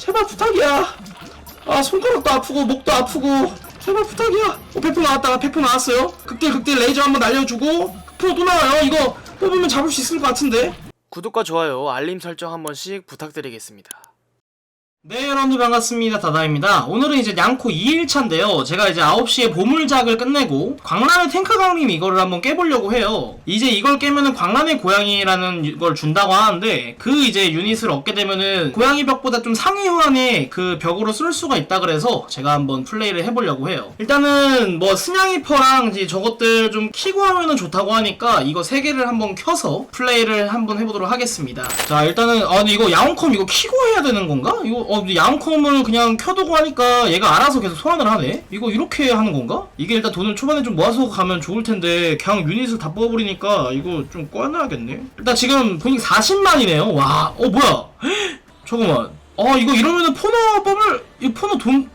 제발 부탁이야. 아 손가락도 아프고 목도 아프고. 제발 부탁이야. 어 페프 나왔다 페프 나왔어요? 극딜 극딜 레이저 한번 날려주고. 프로 또 나와요. 이거 뽑으면 잡을 수 있을 것 같은데. 구독과 좋아요, 알림 설정 한 번씩 부탁드리겠습니다. 네 여러분들 반갑습니다. 다다입니다. 오늘은 이제 양코 2일차인데요. 제가 이제 9시에 보물작을 끝내고 광란의 탱크 강림 이거를 한번 깨보려고 해요. 이제 이걸 깨면은 광란의 고양이라는 걸 준다고 하는데 그 이제 유닛을 얻게 되면은 고양이 벽보다 좀 상위 호환의 그 벽으로 쓸 수가 있다 그래서 제가 한번 플레이를 해보려고 해요. 일단은 뭐 스냥이퍼랑 이제 저것들 좀 키고 하면은 좋다고 하니까 이거 세 개를 한번 켜서 플레이를 한번 해보도록 하겠습니다. 자 일단은 아 근데 이거 야옹컴 이거 키고 해야 되는 건가? 이거 어 야옹컴을 그냥 켜두고 하니까 얘가 알아서 계속 소환을 하네? 이거 이렇게 하는 건가? 이게 일단 돈을 초반에 좀 모아서 가면 좋을 텐데 그냥 유닛을 다 뽑아버리니까 이거 좀 꺼놔야겠네? 일단 지금 보니까 40만이네요. 와 어 뭐야? 잠깐만. 어 이거 이러면은 포너 뽑을 이 포너 돈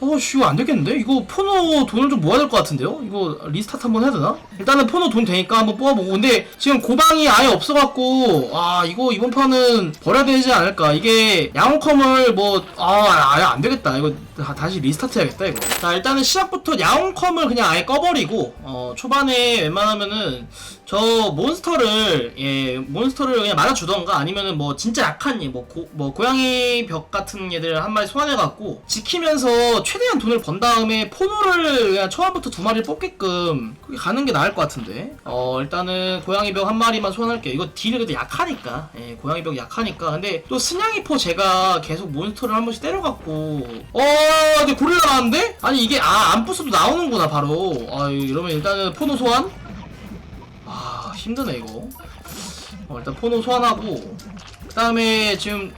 어씨 안 되겠는데? 이거 포노 돈을 좀 모아야 될 것 같은데요? 이거 리스타트 한번 해야 되나? 일단은 포노 돈 되니까 한번 뽑아보고 근데 지금 고방이 아예 없어갖고 아 이거 이번 판은 버려야 되지 않을까 이게 야옹컴을 뭐 아 아예 안 되겠다 이거 다, 다시 리스타트 해야겠다 이거 자 일단은 시작부터 야옹컴을 그냥 아예 꺼버리고 어 초반에 웬만하면은 저 몬스터를 예 몬스터를 그냥 맞아주던가 아니면은 뭐 진짜 약한 뭐, 고, 뭐 고양이 벽 같은 애들 한 마리 소환해갖고 지키면서 최대한 돈을 번 다음에 포노를 그냥 초반부터 두 마리 뽑게끔 가는 게 나을 것 같은데. 어 일단은 고양이 벽 한 마리만 소환할게요. 이거 딜이 그래도 약하니까. 예 고양이 벽 약하니까. 근데 또 스냥이 포 제가 계속 몬스터를 한 번씩 때려갖고. 어 근데 고릴라 나왔는데? 아니 이게 아안 부숴도 나오는구나 바로. 아 이러면 일단은 포노 소환? 아 힘드네 이거. 어, 일단 포노 소환하고. 그 다음에 지금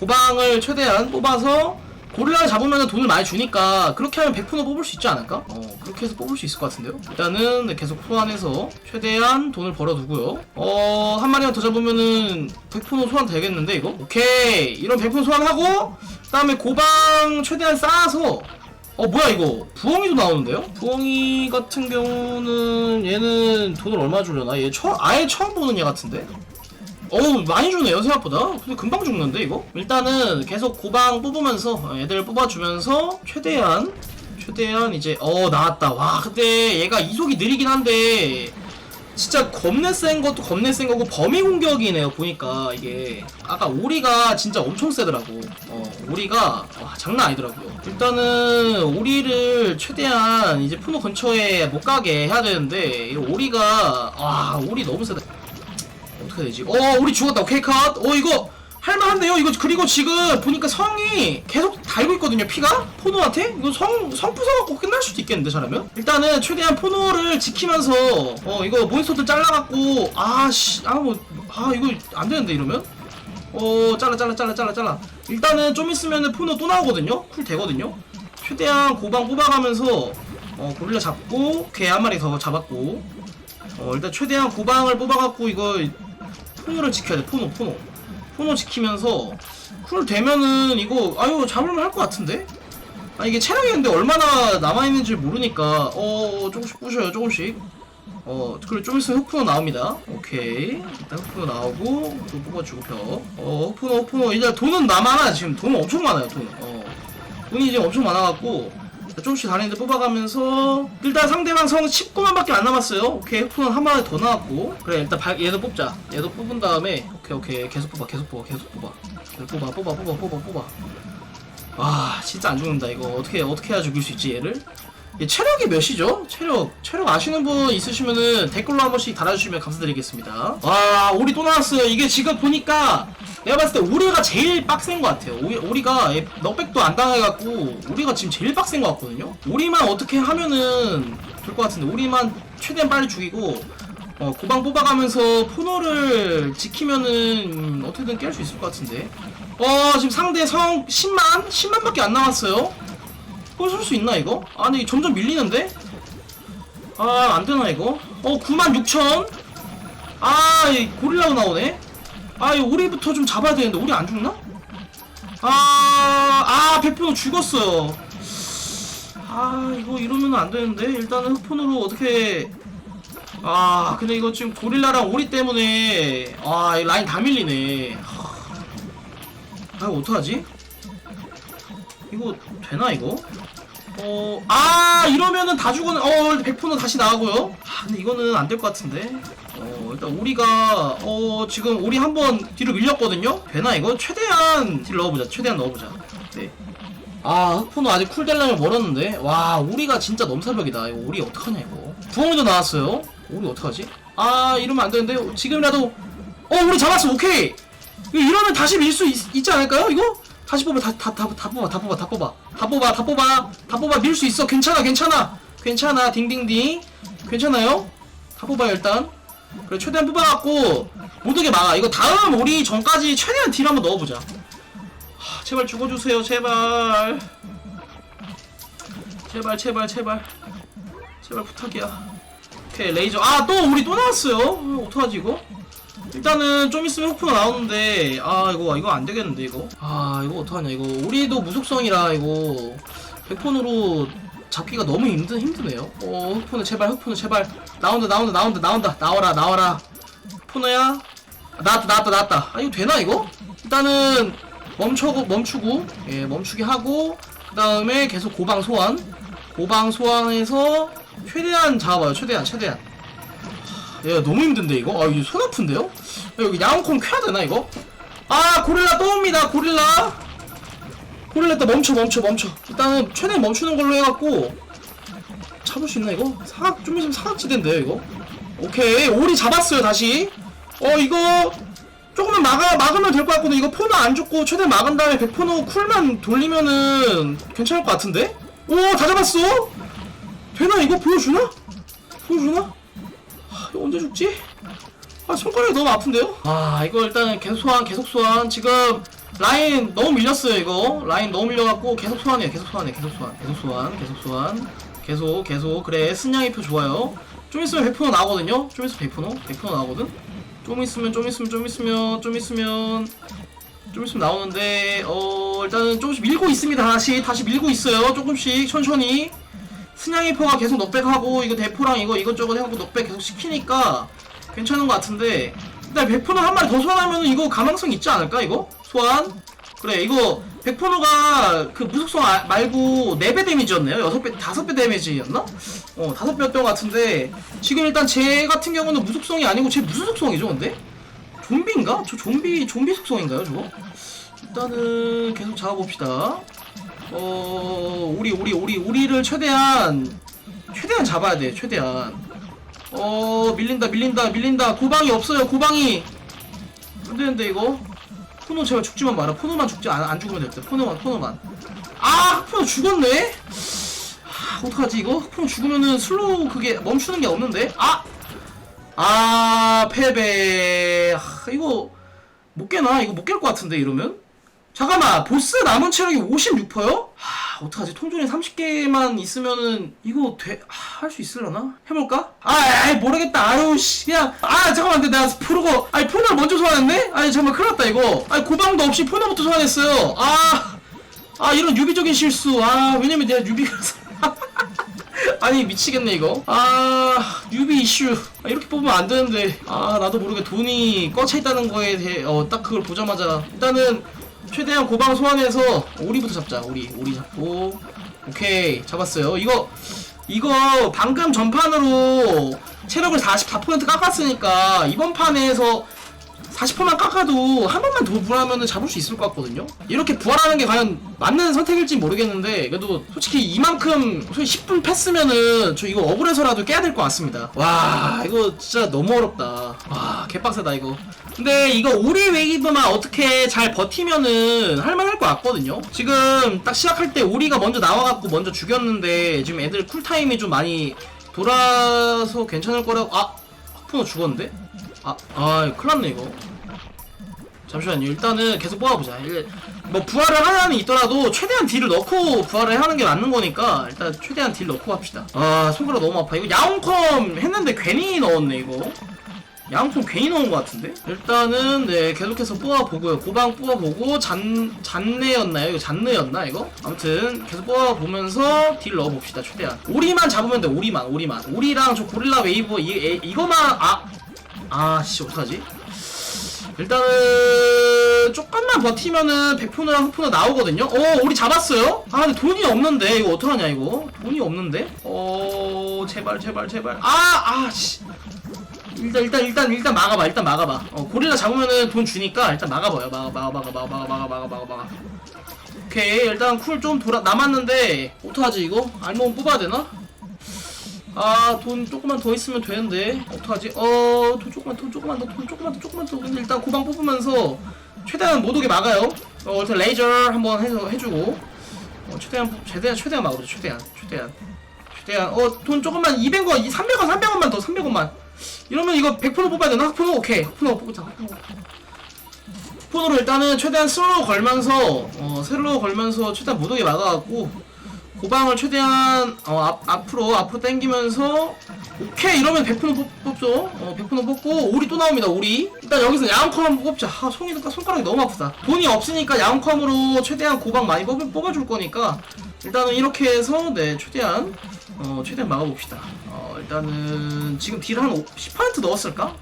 고방을 최대한 뽑아서 고릴라를 잡으면 돈을 많이 주니까 그렇게 하면 100포노 뽑을 수 있지 않을까? 어 그렇게 해서 뽑을 수 있을 것 같은데요 일단은 계속 소환해서 최대한 돈을 벌어두고요 어한 마리만 더 잡으면은 100포노 소환 되겠는데 이거? 오케이 이런 100포노 소환하고 그 다음에 고방 최대한 쌓아서 어 뭐야 이거 부엉이도 나오는데요? 부엉이 같은 경우는 얘는 돈을 얼마 주려나? 얘 처, 아예 처음 보는 얘 같은데? 어우 많이 주네요 생각보다. 근데 금방 죽는데 이거? 일단은 계속 고방 뽑으면서 애들 뽑아주면서 최대한 최대한 이제 어 나왔다. 와 근데 얘가 이속이 느리긴 한데 진짜 겁내 센 것도 겁내 센 거고 범위 공격이네요 보니까 이게. 아까 오리가 진짜 엄청 세더라고. 어 오리가 와 장난 아니더라고요. 일단은 오리를 최대한 이제 푸노 근처에 못 가게 해야 되는데 이 오리가 와 오리 너무 세다 어떻게 되지? 어 우리 죽었다. 오케이 컷어 이거 할만한데요? 이거 그리고 지금 보니까 성이 계속 달고 있거든요 피가? 포노한테? 이거 성, 성 부숴갖고 끝날 수도 있겠는데 잘하면? 일단은 최대한 포노를 지키면서 어 이거 몬스터들 잘라갖고 아씨 아 뭐 아 이거 안 되는데 이러면? 어 잘라 잘라 잘라 잘라 잘라. 일단은 좀 있으면은 포노 또 나오거든요? 쿨 되거든요? 최대한 고방 뽑아가면서 어 고릴라 잡고 개 한 마리 더 잡았고 어 일단 최대한 고방을 뽑아갖고 이거 포노를 지켜야 돼. 포노 포노 포노 지키면서 쿨 되면은 이거 아유 잡을만 할 것 같은데? 아 이게 체력이 근데 얼마나 남아있는지 모르니까 어 조금씩 부셔요 조금씩. 어 그리고 좀 있으면 흑푸노 나옵니다. 오케이. 일단 흑푸노 나오고 또 뽑아주고 벽어 흑푸노 흑푸노 일단 돈은 남아나 지금 돈 엄청 많아요 돈 어. 돈이 지금 엄청 많아갖고 조금씩 다른 애들 뽑아가면서 일단 상대방 성 19만밖에 안 남았어요. 오케이 흑푸는 한 마리 더 나왔고. 그래 일단 발, 얘도 뽑자. 얘도 뽑은 다음에 오케이 오케이. 계속 뽑아 계속 뽑아 계속 뽑아. 계속 뽑아 뽑아 뽑아 뽑아 뽑아. 아 진짜 안 죽는다 이거. 어떻게 어떻게 해야 죽일 수 있지 얘를 얘 체력이 몇이죠? 체력 체력 아시는 분 있으시면은 댓글로 한 번씩 달아주시면 감사드리겠습니다. 와 오리 또 나왔어요. 이게 지금 보니까 내가 봤을 때 오리가 제일 빡센 것 같아요. 오리, 오리가 얘 넉백도 안 당해갖고 오리가 지금 제일 빡센 것 같거든요. 오리만 어떻게 하면은 될 것 같은데 오리만 최대한 빨리 죽이고 어, 고방 뽑아가면서 포노를 지키면은 음, 어떻게든 깰 수 있을 것 같은데. 어 지금 상대 성 10만? 10만밖에 안 남았어요 꼴쏠 수 있나 이거? 아니 점점 밀리는데? 아 안되나 이거? 어 9만 6천? 아이 고릴라가 나오네? 아, 이 오리부터 좀 잡아야 되는데, 오리 안 죽나? 아, 아, 백포노 죽었어요. 아, 이거 이러면 안 되는데, 일단은 흑폰으로 어떻게. 아, 근데 이거 지금 고릴라랑 오리 때문에, 아, 이 라인 다 밀리네. 아, 이거 어떡하지? 이거 되나 이거? 어, 아 이러면은 다 죽었네. 어, 백포는 다시 나가고요. 아, 근데 이거는 안 될 것 같은데. 어, 일단 우리가 어 지금 우리 한 번 뒤로 밀렸거든요. 되나 이거? 최대한 딜 넣어보자. 최대한 넣어보자. 네. 아 흑포는 아직 쿨델라면 멀었는데 와 우리가 진짜 넘사벽이다 이거 우리 어떡하냐 이거 부엉이도 나왔어요 우리 어떡하지 아 이러면 안 되는데 지금이라도 어 우리 잡았어 오케이 이러면 다시 밀 수 있지 않을까요 이거 다시 뽑아 다 다 다 다 뽑아 다 뽑아 다 뽑아. 다 뽑아 다 뽑아. 다 뽑아. 밀 수 있어. 괜찮아 괜찮아. 괜찮아. 딩딩딩. 괜찮아요? 다 뽑아요 일단. 그래 최대한 뽑아갖고 못오게 막아. 이거 다음 우리 전까지 최대한 딜 한번 넣어보자. 하, 제발 죽어주세요. 제발. 제발 제발 제발. 제발 부탁이야. 오케이 레이저. 아 또 우리 또 나왔어요. 어, 어떡하지 이거 일단은 좀 있으면 흑프가 나오는데 아 이거 이거 안 되겠는데 이거? 아 이거 어떡하냐 이거. 우리도 무속성이라 이거 백폰으로 잡기가 너무 힘든 힘드네요. 어 흑폰은 제발 흑폰은 제발. 나온다 나온다 나온다 나온다. 나와라 나와라. 흑폰이야? 아, 나왔다 나왔다 나왔다. 아 이거 되나 이거? 일단은 멈추고 멈추고 예 멈추게 하고 그 다음에 계속 고방 소환. 고방 소환해서 최대한 잡아봐요 최대한 최대한 야 너무 힘든데 이거? 아 이거 손 아픈데요? 야, 여기 야옹콩 켜야 되나 이거? 아 고릴라 또 옵니다 고릴라. 고릴라 일단 멈춰 멈춰 멈춰. 일단은 최대한 멈추는 걸로 해갖고 잡을 수 있나 이거? 사각 좀 있으면 사각지대인데요 이거? 오케이 오리 잡았어요 다시. 어 이거 조금만 막아 막으면 될 것 같거든. 이거 포너 안 죽고 최대한 막은 다음에 100포너 쿨만 돌리면은 괜찮을 것 같은데? 오 다 잡았어? 되나 이거? 보여주나? 보여주나? 아, 이거 언제 죽지? 아 손가락이 너무 아픈데요? 아 이거 일단은 계속 소환 계속 소환. 지금 라인 너무 밀렸어요 이거. 라인 너무 밀려갖고 계속 소환해요 계속 소환해 계속 소환 계속 소환 계속 소환. 계속 계속. 그래 승냥이 표 좋아요. 좀 있으면 100% 나오거든요? 좀 있으면 100% 100% 나오거든? 좀 있으면 좀 있으면 좀 있으면 좀 있으면 좀 있으면 나오는데 어 일단은 조금씩 밀고 있습니다 다시. 다시 밀고 있어요 조금씩. 천천히 승냥이포가 계속 넉백하고 이거 대포랑 이거 이것저것 해갖고 넉백 계속 시키니까 괜찮은 것 같은데 일단 100%는 한 마리 더 소환하면 이거 가망성 있지 않을까 이거? 소환? 그래 이거 100%가 그 무속성 아- 말고 4배 데미지였네요 6배 5배 데미지였나? 어 5배였던 것 같은데 지금 일단 제 같은 경우는 무속성이 아니고 제 무슨 속성이죠 근데? 좀비인가? 저 좀비 좀비 속성인가요 저거? 일단은 계속 잡아봅시다 어 우리 우리 우리 우리를 최대한 최대한 잡아야 돼 최대한. 어 밀린다 밀린다 밀린다. 고방이 없어요 고방이. 안 되는데 이거? 포노 제발 죽지만 마라. 포노만 죽지 안, 안 죽으면 됐다 포노만 포노만. 아 포노 죽었네? 아, 어떡하지 이거? 포노 죽으면은 슬로우 그게 멈추는 게 없는데? 아! 아 패배. 아, 이거 못 깨나? 이거 못 깰 것 같은데 이러면 잠깐만 보스 남은 체력이 56%요? 하 어떡하지? 통존이 30개만 있으면은 이거 돼할 수 있으려나? 해볼까? 아 아이, 모르겠다. 아유 씨 그냥 아 잠깐만 근데 내가 포르고 아니 포너를 먼저 소환했네? 아니 잠깐만 큰일 났다 이거. 아니 고방도 없이 포너부터 소환했어요. 아아 이런 유비적인 실수. 아 왜냐면 내가 유비가 아니 미치겠네 이거. 아 유비 이슈. 아, 이렇게 뽑으면 안 되는데. 아 나도 모르게 돈이 꺼차 있다는 거에 대해 어, 딱 그걸 보자마자. 일단은 최대한 고방 소환해서 오리부터 잡자. 오리 오리 잡고. 오케이 잡았어요. 이거 이거 방금 전판으로 체력을 44% 깎았으니까 이번 판에서 40%만 깎아도 한 번만 더 부활하면 잡을 수 있을 것 같거든요. 이렇게 부활하는 게 과연 맞는 선택일지 모르겠는데 그래도 솔직히 이만큼 소위 10분 패스면은 저 이거 억울해서라도 깨야 될 것 같습니다. 와 이거 진짜 너무 어렵다. 와 개빡세다 이거 근데 이거 오리 웨이브만 어떻게 잘 버티면은 할만할 것 같거든요 지금 딱 시작할 때 오리가 먼저 나와갖고 먼저 죽였는데 지금 애들 쿨타임이 좀 많이 돌아서 괜찮을 거라고 아 하프너 죽었는데? 아, 아, 큰일 났네, 이거. 잠시만요. 일단은 계속 뽑아보자. 일- 뭐, 부활을 하나는 있더라도, 최대한 딜을 넣고 부활을 하는 게 맞는 거니까, 일단 최대한 딜 넣고 합시다. 아, 손가락 너무 아파. 이거 야옹컴 했는데 괜히 넣었네, 이거. 야옹컴 괜히 넣은 것 같은데? 일단은, 네, 계속해서 뽑아보고요. 고방 뽑아보고, 잔, 잔내였나요? 이거 잔내였나, 이거? 아무튼, 계속 뽑아보면서 딜 넣어봅시다, 최대한. 오리만 잡으면 돼, 오리만, 오리만. 오리랑 저 고릴라 웨이브, 이, 이, 이거만, 아, 아, 씨, 어떡하지? 일단은 조금만 버티면은 백포너랑 흑포너 나오거든요 어 우리 잡았어요 아 근데 돈이 없는데 이거 어떡하냐 이거 돈이 없는데 어 제발 제발 제발 아아씨 일단 일단 일단 일단 막아봐 일단 막아봐. 어 고릴라 잡으면은 돈 주니까 일단 막아봐요. 막아 막아 막아 막아 막아 막아 막아 막아 오케이 일단 쿨 좀 돌아 남았는데 어떡하지 이거? 알몸 뽑아야 되나? 아 돈 조금만 더 있으면 되는데 어떡하지? 어 돈 조금만 돈 조금만 더돈 조금만 더 조금만 더. 근데 일단 고방 뽑으면서 최대한 못 오게 막아요. 어 일단 레이저 한번 해서 해주고. 어 최대한 최대한 최대한 막아보자 최대한 최대한. 최대한. 어 돈 조금만 200원 300원 300원만 더 300원만 이러면 이거 100% 뽑아야 되나? 흑포노 오케이. 흑포노 뽑자. 흑포노 폰으로 일단은 최대한 슬로우 걸면서 어 슬로우 걸면서 최대한 못 오게 막아갖고 고방을 최대한 어 앞, 앞으로 앞으로 당기면서 오케이! 이러면 100% 뽑, 뽑죠. 어 100% 뽑고 오리 또 나옵니다 오리. 일단 여기서 야옹컴 한번 뽑자. 아 손이 손가락이 너무 아프다. 돈이 없으니까 야옹컴으로 최대한 고방 많이 뽑, 뽑아줄 거니까 일단은 이렇게 해서 네 최대한 어 최대한 막아봅시다 어 일단은 지금 딜한 10% 넣었을까?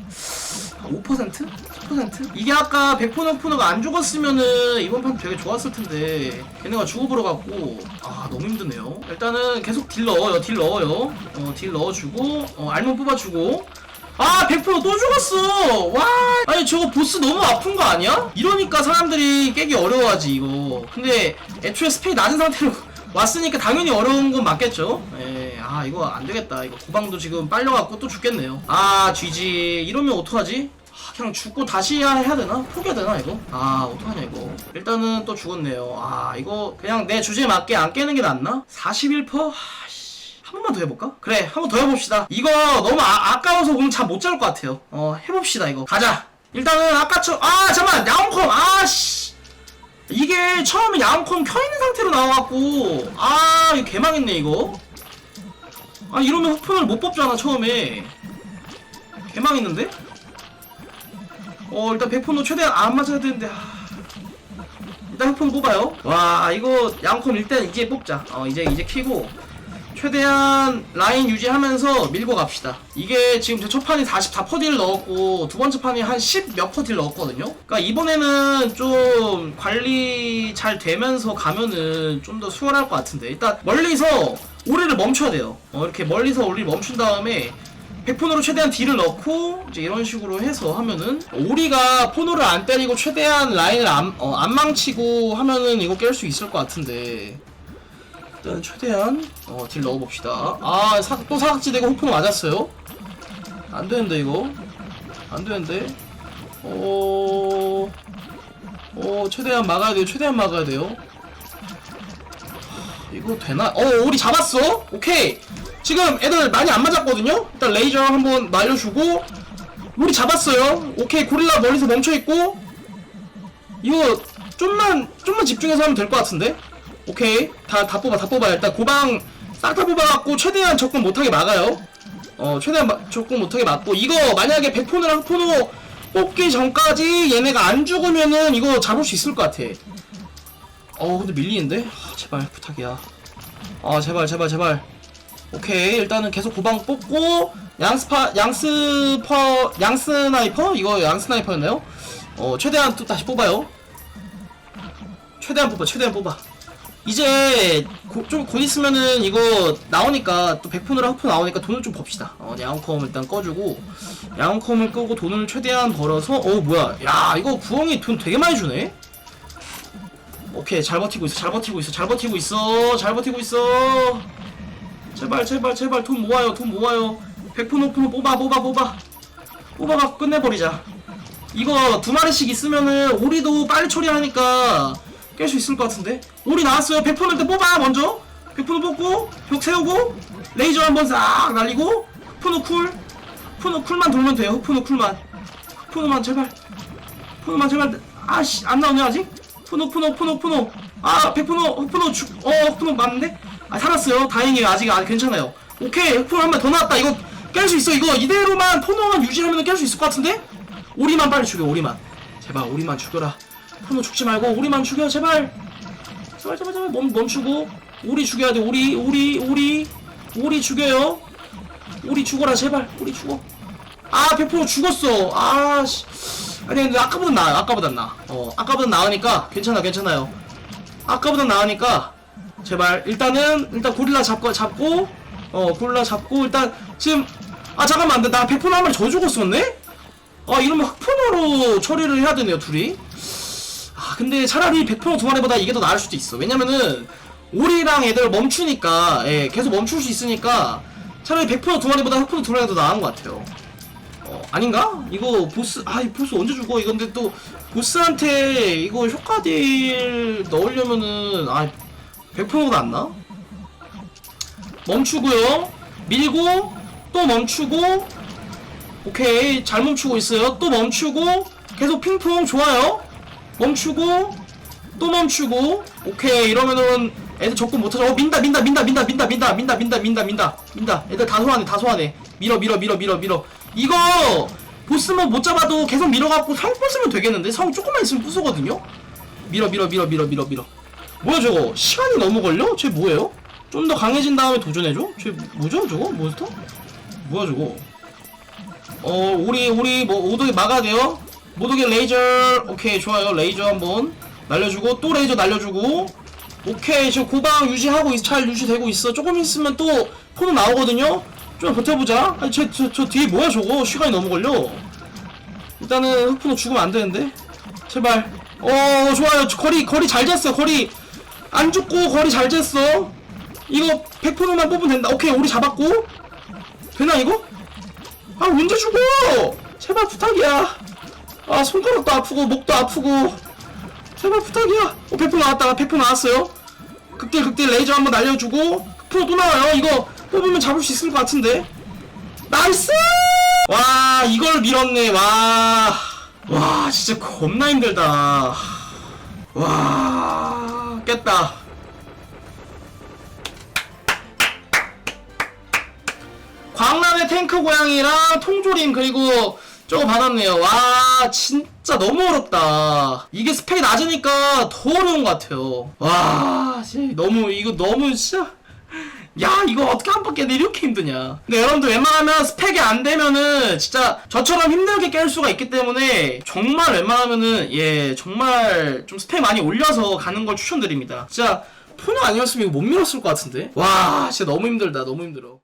5%? 10%? 이게 아까 백포너 푸너가 안 죽었으면은 이번 판 되게 좋았을 텐데 걔네가 죽어버려 갖고 아 너무 힘드네요 일단은 계속 딜 넣어요 딜 넣어요 어 딜 넣어주고 어 알몸 뽑아주고 아 100%또 죽었어 와 아니 저거 보스 너무 아픈 거 아니야? 이러니까 사람들이 깨기 어려워하지 이거 근데 애초에 스페이 낮은 상태로 왔으니까 당연히 어려운 건 맞겠죠 예, 아 이거 안 되겠다. 이거 고방도 지금 빨려갖고 또 죽겠네요. 아 GG 이러면 어떡하지? 아, 그냥 죽고 다시 해야, 되나? 포기해야 되나 이거? 아 어떡하냐 이거. 일단은 또 죽었네요. 아 이거 그냥 내 주제에 맞게 안 깨는 게 낫나? 41%? 하씨. 한 번만 더 해볼까? 그래 한 번 더 해봅시다. 이거 너무 아, 아까워서 오늘 잠못 잘 것 같아요. 어 해봅시다 이거. 가자. 일단은 아까처럼 아 잠깐만. 야옹컴. 아씨. 이게 처음에 야옹컴 켜있는 상태로 나와갖고. 아 이거 개망했네 이거 아 이러면 흑폰을 못 뽑잖아 처음에 개망했는데? 어 일단 100%로 최대한 안 맞아야 되는데 아... 일단 흑폰 뽑아요 와 이거 야옹컴 일단 이제 뽑자 어 이제 이제 키고 최대한 라인 유지하면서 밀고 갑시다. 이게 지금 제 첫 판이 44퍼디를 넣었고 두 번째 판이 한 10 몇 퍼디를 넣었거든요. 그러니까 이번에는 좀 관리 잘 되면서 가면은 좀 더 수월할 것 같은데 일단 멀리서 오리를 멈춰야 돼요. 어, 이렇게 멀리서 오리를 멈춘 다음에 100폰으로 최대한 딜을 넣고 이제 이런 식으로 해서 하면은 오리가 포노를 안 때리고 최대한 라인을 안, 어, 안 망치고 하면은 이거 깰 수 있을 것 같은데 일단 최대한 어, 딜 넣어봅시다. 아, 사, 또 사각지대가 호풍 맞았어요. 안 되는데 이거. 안 되는데. 어, 어, 최대한 막아야 돼요. 최대한 막아야 돼요. 하, 이거 되나? 어, 우리 잡았어. 오케이. 지금 애들 많이 안 맞았거든요. 일단 레이저 한번 날려주고 우리 잡았어요. 오케이, 고릴라 멀리서 멈춰 있고 이거 좀만 좀만 집중해서 하면 될 것 같은데. 오케이 다 다 뽑아 다 뽑아 일단 고방 싹 다 뽑아갖고 최대한 접근 못하게 막아요 어 최대한 마, 접근 못하게 막고 이거 만약에 100폰이랑 폰으로 뽑기 전까지 얘네가 안 죽으면은 이거 잡을 수 있을 것 같아 어 근데 밀리는데? 아, 제발 부탁이야. 아 제발 제발 제발. 오케이 일단은 계속 고방 뽑고 양스파 양스퍼 양스나이퍼? 이거 양스나이퍼였나요? 어 최대한 또 다시 뽑아요. 최대한 뽑아 최대한 뽑아. 이제 좀 곧 있으면은 이거 나오니까 또 100푼으로 하프 나오니까 돈을 좀 법시다. 어 야옹컴 일단 꺼주고 야옹컴을 끄고 돈을 최대한 벌어서 어 뭐야. 야 이거 부엉이 돈 되게 많이 주네 오케이 잘 버티고 있어 잘 버티고 있어 잘 버티고 있어 잘 버티고 있어. 제발 제발 제발 돈 모아요 돈 모아요. 100푼 5푼 뽑아 뽑아 뽑아. 뽑아갖고 끝내버리자. 이거 두 마리씩 있으면은 오리도 빨리 처리하니까 깰 수 있을 것 같은데? 오리 나왔어요. 100푼을 때 뽑아 먼저. 100푼을 뽑고 벽 세우고 레이저 한번 싹 날리고 푸노 쿨. 푸노 쿨만 돌면 돼요. 푸노 쿨만. 푸노만 제발. 푸노만 제발. 아씨 안 나오네 아직 푸노 푸노 푸노 푸노. 아 100푸노 푸노 죽어 푸노 맞는데 아 살았어요. 다행이에요. 아직 아 괜찮아요. 오케이 푸노 한 번 더 나왔다. 이거 깰 수 있어. 이거 이대로만 푸노만 유지하면 깰 수 있을 것 같은데? 오리만 빨리 죽여 오리만. 제발 오리만 죽여라. 푸노 죽지 말고 오리만 죽여 제발. 제발 제발 제발. 멈, 멈추고. 오리 죽여야 돼. 오리 오리 오리. 오리 죽여요. 오리 죽어라 제발. 오리 죽어. 아100% 죽었어. 아씨 아니 근데 아까보단 나아요 아까보단 나아 어 아까보단 나으니까 괜찮아 괜찮아요. 아까보단 나으니까 제발 일단은 일단 고릴라 잡고 잡고 어 고릴라 잡고 일단 지금 아 잠깐만 근데 나 백폰 한 마리 저 죽었었네? 아 이러면 흑폰으로 처리를 해야 되네요 둘이. 아 근데 차라리 백폰호 두 마리보다 이게 더 나을 수도 있어. 왜냐면은 오리랑 애들 멈추니까 예 계속 멈출 수 있으니까 차라리 백폰호 두 마리보다 흑폰호 두 마리가 더 나은 것 같아요 어, 아닌가? 이거 보스, 아, 이 보스 언제 죽어? 이거 근데 또, 보스한테 이거 효과딜 넣으려면은, 아, 100%가 안 나? 멈추고요. 밀고, 또 멈추고, 오케이. 잘 멈추고 있어요. 또 멈추고, 계속 핑퐁, 좋아요. 멈추고, 또 멈추고, 오케이. 이러면은, 애들 접근 못하죠. 어, 민다, 민다, 민다, 민다, 민다, 민다, 민다, 민다, 민다, 민다, 민다. 애들 다 소환해, 다 소환해. 밀어, 밀어, 밀어, 밀어, 밀어. 이거, 보스만 못 잡아도 계속 밀어갖고 성 부수면 되겠는데? 성 조금만 있으면 부수거든요? 밀어, 밀어, 밀어, 밀어, 밀어, 밀어. 뭐야, 저거? 시간이 너무 걸려? 쟤 뭐예요? 좀 더 강해진 다음에 도전해줘? 쟤 뭐죠, 저거? 몬스터? 뭐야, 저거? 어, 우리, 우리, 뭐, 오독이 막아야 돼요? 모독의 레이저, 오케이, 좋아요. 레이저 한번 날려주고, 또 레이저 날려주고, 오케이, 지금 고방 유지하고, 있, 잘 유지되고 있어. 조금 있으면 또, 포도 나오거든요? 좀 버텨보자. 아니, 저, 저, 저 뒤에 뭐야, 저거? 시간이 너무 걸려. 일단은, 흑포노 죽으면 안 되는데? 제발. 어, 좋아요. 저 거리, 거리 잘 쟀어, 거리. 안 죽고, 거리 잘 쟀어. 이거, 100%만 뽑으면 된다. 오케이, 우리 잡았고. 되나, 이거? 아 언제 죽어 제발 부탁이야 아 손가락도 아프고 목도 아프고 제발 부탁이야 어 페프 나왔다 페프 나왔어요 극딜 극딜 레이저 한번 날려주고 프로 또 나와요 이거 뽑으면 잡을 수 있을 것 같은데 나이스 와 이걸 밀었네 와와 진짜 겁나 힘들다 와 깼다 광란의 탱크 고양이랑 통조림 그리고 저거 받았네요. 와 진짜 너무 어렵다. 이게 스펙이 낮으니까 더 어려운 것 같아요. 와 진짜 너무 이거 너무 진짜 야 이거 어떻게 한 번 깨네 이렇게 힘드냐. 근데 여러분들 웬만하면 스펙이 안 되면은 진짜 저처럼 힘들게 깰 수가 있기 때문에 정말 웬만하면은 예 정말 좀 스펙 많이 올려서 가는 걸 추천드립니다. 진짜 폰이 아니었으면 이거 못 밀었을 것 같은데. 와 진짜 너무 힘들다 너무 힘들어.